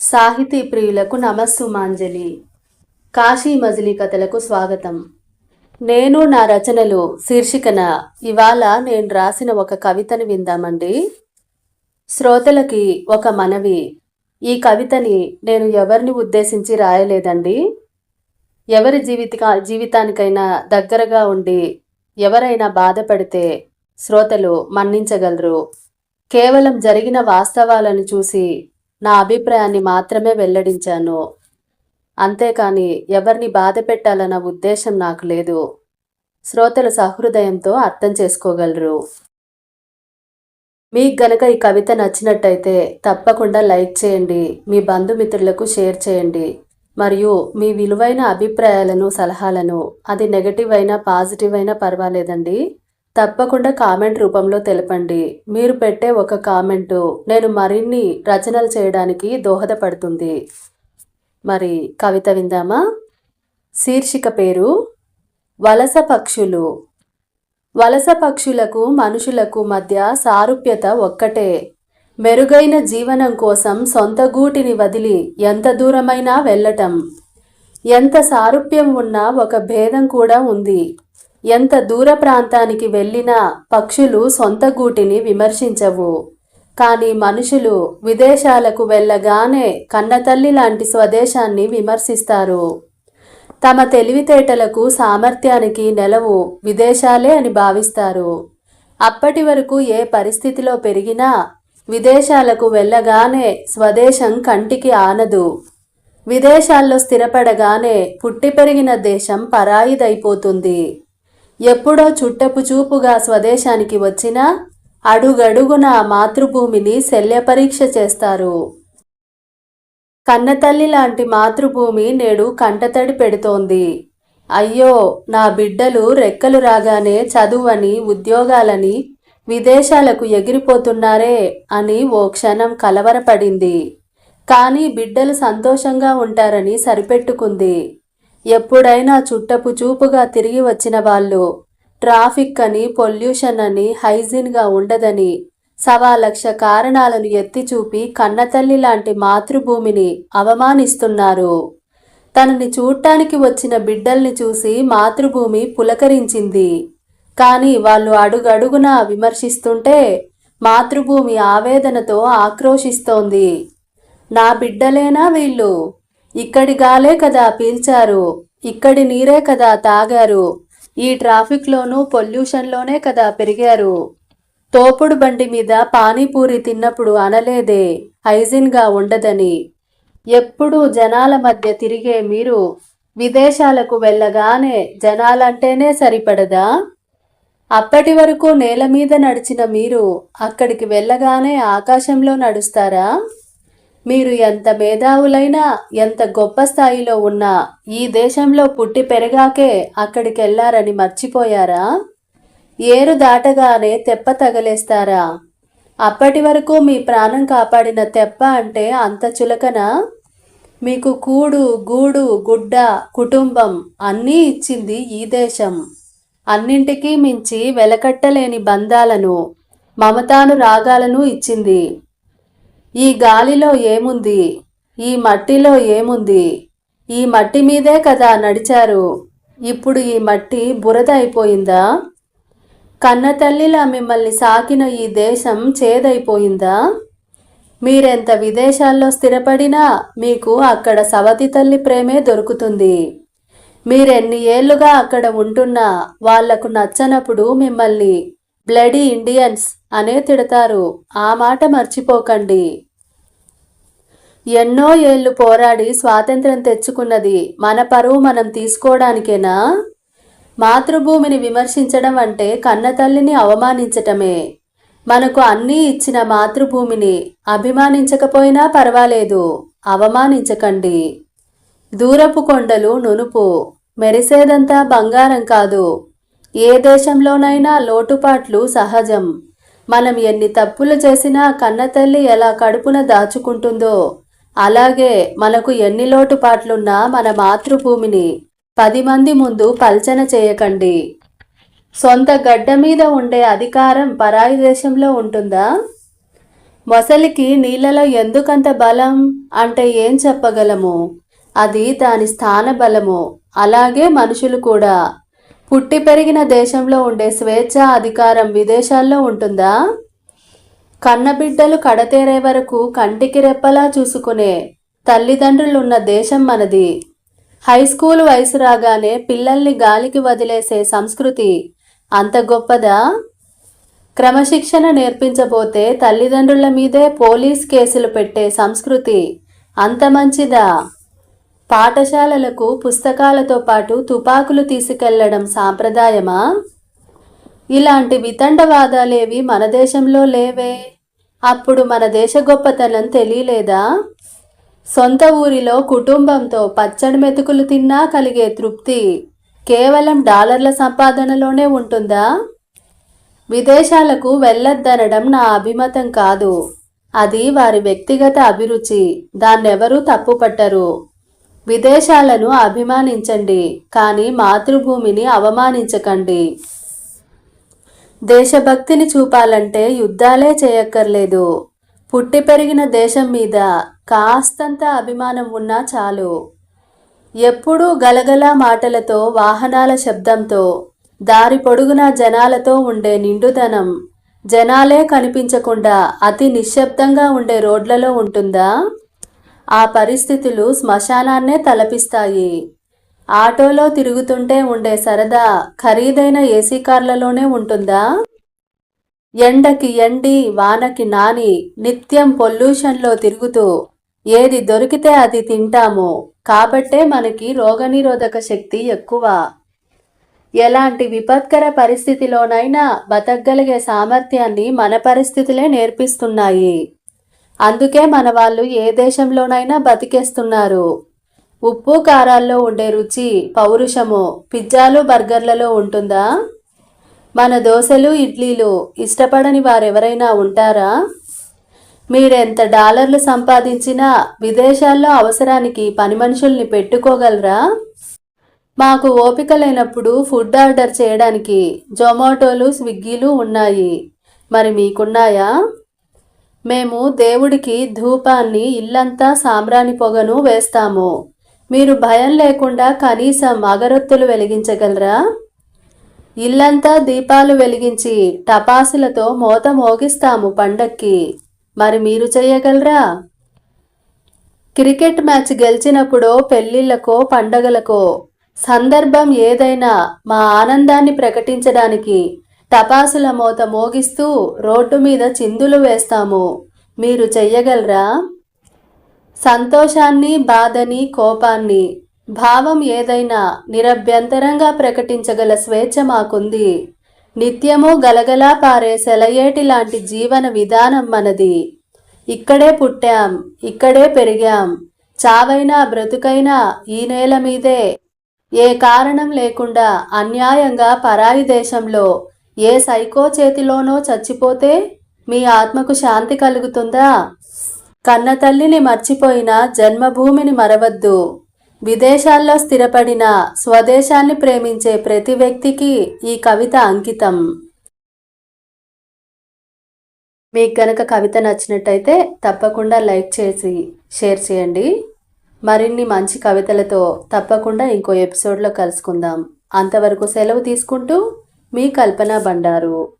సాహితీ ప్రియులకు నమస్సుమాంజలి. కాశీ మజిలీ కథలకు స్వాగతం. నేను నా రచనలు శీర్షికన ఇవాళ నేను రాసిన ఒక కవితని విందామండి. శ్రోతలకి ఒక మనవి. ఈ కవితని నేను ఎవరిని ఉద్దేశించి రాయలేదండి. ఎవరి జీవిత జీవితానికైనా దగ్గరగా ఉండి ఎవరైనా బాధపడితే శ్రోతలు మన్నించగలరు. కేవలం జరిగిన వాస్తవాలను చూసి నా అభిప్రాయాన్ని మాత్రమే వెల్లడించాను. అంతేకాని ఎవరిని బాధ పెట్టాలన్న ఉద్దేశం నాకు లేదు. శ్రోతలు సహృదయంతో అర్థం చేసుకోగలరు. మీకు గనక ఈ కవిత నచ్చినట్టయితే తప్పకుండా లైక్ చేయండి. మీ బంధుమిత్రులకు షేర్ చేయండి. మరియు మీ విలువైన అభిప్రాయాలను సలహాలను అది నెగటివ్ అయినా పాజిటివ్ అయినా పర్వాలేదండి. తప్పకుండా కామెంట్ రూపంలో తెలపండి. మీరు పెట్టే ఒక కామెంటు నేను మరిన్ని రచనలు చేయడానికి దోహదపడుతుంది. మరి కవిత విందామా? శీర్షిక పేరు వలస పక్షులు. వలస పక్షులకు మనుషులకు మధ్య సారూప్యత ఒక్కటే. మెరుగైన జీవనం కోసం సొంత గూటిని వదిలి ఎంత దూరమైనా వెళ్ళటం. ఎంత సారూప్యం ఉన్నా ఒక భేదం కూడా ఉంది. ఎంత దూర ప్రాంతానికి వెళ్ళినా పక్షులు సొంత గూటిని విమర్శించవు. కానీ మనుషులు విదేశాలకు వెళ్ళగానే కన్నతల్లి లాంటి స్వదేశాన్ని విమర్శిస్తారు. తమ తెలివితేటలకు సామర్థ్యానికి నెలవు విదేశాలే అని భావిస్తారు. అప్పటి వరకు ఏ పరిస్థితిలో పెరిగినా విదేశాలకు వెళ్ళగానే స్వదేశం కంటికి ఆనదు. విదేశాల్లో స్థిరపడగానే పుట్టి పెరిగిన దేశం పరాయిదైపోతుంది. ఎప్పుడో చుట్టపు చూపుగా స్వదేశానికి వచ్చినా అడుగడుగున మాతృభూమిని శల్యపరీక్ష చేస్తారు. కన్నతల్లి లాంటి మాతృభూమి నేడు కంటతడి పెడుతోంది. అయ్యో నా బిడ్డలు రెక్కలు రాగానే చదువని ఉద్యోగాలని విదేశాలకు ఎగిరిపోతున్నారే అని ఓ క్షణం కలవరపడింది. కానీ బిడ్డలు సంతోషంగా ఉంటారని సరిపెట్టుకుంది. ఎప్పుడైనా చుట్టపు చూపుగా తిరిగి వచ్చిన వాళ్ళు ట్రాఫిక్ అని పొల్యూషన్ అని హైజీన్గా ఉండదని సవా లక్ష కారణాలను ఎత్తి చూపి కన్నతల్లి లాంటి మాతృభూమిని అవమానిస్తున్నారు. తనని చూడటానికి వచ్చిన బిడ్డల్ని చూసి మాతృభూమి పులకరించింది. కానీ వాళ్ళు అడుగడుగునా విమర్శిస్తుంటే మాతృభూమి ఆవేదనతో ఆక్రోశిస్తోంది. నా బిడ్డలేనా వీళ్ళు? ఇక్కడి గాలే కదా పీల్చారు. ఇక్కడి నీరే కదా తాగారు. ఈ ట్రాఫిక్లోనూ పొల్యూషన్లోనే కదా పెరిగారు. తోపుడు బండి మీద పానీపూరి తిన్నప్పుడు అనలేదే. హైజిన్గా ఉండదని. ఎప్పుడూ జనాల మధ్య తిరిగే మీరు విదేశాలకు వెళ్ళగానే జనాలంటేనే సరిపడదా? అప్పటి వరకు నేల మీద నడిచిన మీరు అక్కడికి వెళ్ళగానే ఆకాశంలో నడుస్తారా? మీరు ఎంత మేధావులైనా ఎంత గొప్ప స్థాయిలో ఉన్నా ఈ దేశంలో పుట్టి పెరగాకే అక్కడికెళ్ళారని మర్చిపోయారా? ఏరు దాటగానే తెప్ప తగలేస్తారా? అప్పటి వరకు మీ ప్రాణం కాపాడిన తెప్ప అంటే అంత చులకన? మీకు కూడు గూడు గుడ్డ కుటుంబం అన్నీ ఇచ్చింది ఈ దేశం. అన్నింటికీ మించి వెలకట్టలేని బంధాలను మమతాను రాగాలను ఇచ్చింది. ఈ గాలిలో ఏముంది? ఈ మట్టిలో ఏముంది? ఈ మట్టి మీదే కదా నడిచారు. ఇప్పుడు ఈ మట్టి బురద అయిపోయిందా? కన్నతల్లిలా మిమ్మల్ని సాకిన ఈ దేశం చేదైపోయిందా? మీరెంత విదేశాల్లో స్థిరపడినా మీకు అక్కడ సవతి తల్లి ప్రేమే దొరుకుతుంది. మీరెన్ని ఏళ్ళుగా అక్కడ ఉంటున్నా వాళ్ళకు నచ్చనప్పుడు మిమ్మల్ని బ్లడీ ఇండియన్స్ అనే తిడతారు. ఆ మాట మర్చిపోకండి. ఎన్నో ఏళ్ళు పోరాడి స్వాతంత్రం తెచ్చుకున్నది మన పరువు మనం తీసుకోవడానికేనా మాతృభూమిని విమర్శించడం అంటే కన్నతల్లిని అవమానించటమే. మనకు అన్నీ ఇచ్చిన మాతృభూమిని అభిమానించకపోయినా పర్వాలేదు అవమానించకండి. దూరపు కొండలు నునుపు మెరిసేదంతా బంగారం కాదు. ఏ దేశంలోనైనా లోటుపాట్లు సహజం. మనం ఎన్ని తప్పులు చేసినా కన్నతల్లి ఎలా కడుపున దాచుకుంటుందో అలాగే మనకు ఎన్ని లోటుపాట్లున్నా మన మాతృభూమిని పది మంది ముందు పల్చన చేయకండి. సొంత గడ్డ మీద ఉండే అధికారం పరాయి దేశంలో ఉంటుందా? మొసలికి నీళ్ళలో ఎందుకంత బలం? అంటే ఏం చెప్పగలము? అది దాని స్థాన బలము. అలాగే మనుషులు కూడా. పుట్టి పెరిగిన దేశంలో ఉండే స్వేచ్ఛ అధికారం విదేశాల్లో ఉంటుందా? కన్నబిడ్డలు కడతేరే వరకు కంటికి రెప్పలా చూసుకునే తల్లిదండ్రులున్న దేశం మనది. హై స్కూల్ వయసు రాగానే పిల్లల్ని గాలికి వదిలేసే సంస్కృతి అంత గొప్పదా? క్రమశిక్షణ నేర్పించబోతే తల్లిదండ్రుల మీదే పోలీస్ కేసులు పెట్టే సంస్కృతి అంత మంచిదా? పాఠశాలలకు పుస్తకాలతో పాటు తుపాకులు తీసుకెళ్ళడం సాంప్రదాయమా? ఇలాంటి వితండవాదాలేవి మన దేశంలో లేవే. అప్పుడు మన దేశ గొప్పతనం తెలియలేదా? సొంత ఊరిలో కుటుంబంతో పచ్చడి మెతుకులు తిన్నా కలిగే తృప్తి కేవలం డాలర్ల సంపాదనలోనే ఉంటుందా? విదేశాలకు వెళ్ళొద్దనడం నా అభిమతం కాదు. అది వారి వ్యక్తిగత అభిరుచి. దాన్నెవరూ తప్పుపట్టరు. విదేశాలను అభిమానించండి కానీ మాతృభూమిని అవమానించకండి. దేశభక్తిని చూపాలంటే యుద్ధాలే చేయక్కర్లేదు. పుట్టి పెరిగిన దేశం మీద కాస్తంత అభిమానం ఉన్నా చాలు. ఎప్పుడూ గలగల మాటలతో వాహనాల శబ్దంతో దారి పొడుగున జనాలతో ఉండే నిండుదనం జనాలే కనిపించకుండా అతి నిశ్శబ్దంగా ఉండే రోడ్లలో ఉంటుందా? ఆ పరిస్థితులు శ్మశానాన్నే తలపిస్తాయి. ఆటోలో తిరుగుతుంటే ఉండే సరదా ఖరీదైన ఏసీ కార్లలోనే ఉంటుందా? ఎండకి ఎండి వానకి నాని నిత్యం పొల్యూషన్లో తిరుగుతూ ఏది దొరికితే అది తింటాము. కాబట్టే మనకి రోగనిరోధక శక్తి ఎక్కువ. ఎలాంటి విపత్కర పరిస్థితిలోనైనా బతకగలిగే సామర్థ్యాన్ని మన పరిస్థితులే నేర్పిస్తున్నాయి. అందుకే మన వాళ్ళు ఏ దేశంలోనైనా బతికేస్తున్నారు. ఉప్పు కారాల్లో ఉండే రుచి పౌరుషము. పిజ్జాలు బర్గర్లలో ఉంటుందా? మన దోశలు ఇడ్లీలు ఇష్టపడని వారెవరైనా ఉంటారా? మీరెంత డాలర్లు సంపాదించినా విదేశాల్లో అవసరానికి పని మనుషుల్ని పెట్టుకోగలరా? మాకు ఓపిక లేనప్పుడు ఫుడ్ ఆర్డర్ చేయడానికి జొమాటోలు స్విగ్గీలు ఉన్నాయి. మరి మీకున్నాయా? మేము దేవుడికి ధూపాన్ని ఇల్లంతా సాంబ్రాణి పొగను వేస్తాము. మీరు భయం లేకుండా కనీసం అగరొత్తులు వెలిగించగలరా? ఇల్లంతా దీపాలు వెలిగించి టపాసులతో మోత మోగిస్తాము పండక్కి. మరి మీరు చేయగలరా? క్రికెట్ మ్యాచ్ గెలిచినప్పుడో పెళ్ళిళ్ళకో పండగలకో సందర్భం ఏదైనా మా ఆనందాన్ని ప్రకటించడానికి టపాసుల మోత మోగిస్తూ రోడ్డు మీద చిందులు వేస్తాము. మీరు చెయ్యగలరా? సంతోషాన్ని బాధని కోపాన్ని భావం ఏదైనా నిరభ్యంతరంగా ప్రకటించగల స్వేచ్ఛ మాకుంది. నిత్యము గలగలా పారే సెలయేటి లాంటి జీవన విధానం మనది. ఇక్కడే పుట్టాం ఇక్కడే పెరిగాం. చావైనా బ్రతుకైనా ఈ నేల మీదే. ఏ కారణం లేకుండా అన్యాయంగా పరాయి దేశంలో ఏ సైకో చేతిలోనో చచ్చిపోతే మీ ఆత్మకు శాంతి కలుగుతుందా? కన్న తల్లిని మర్చిపోయిన జన్మభూమిని మరవద్దు. విదేశాల్లో స్థిరపడిన స్వదేశాన్ని ప్రేమించే ప్రతి వ్యక్తికి ఈ కవిత అంకితం. మీకు గనక కవిత నచ్చినట్టయితే తప్పకుండా లైక్ చేసి షేర్ చేయండి. మరిన్ని మంచి కవితలతో తప్పకుండా ఇంకో ఎపిసోడ్లో కలుసుకుందాం. అంతవరకు సెలవు తీసుకుంటూ మీ కల్పన బండారు.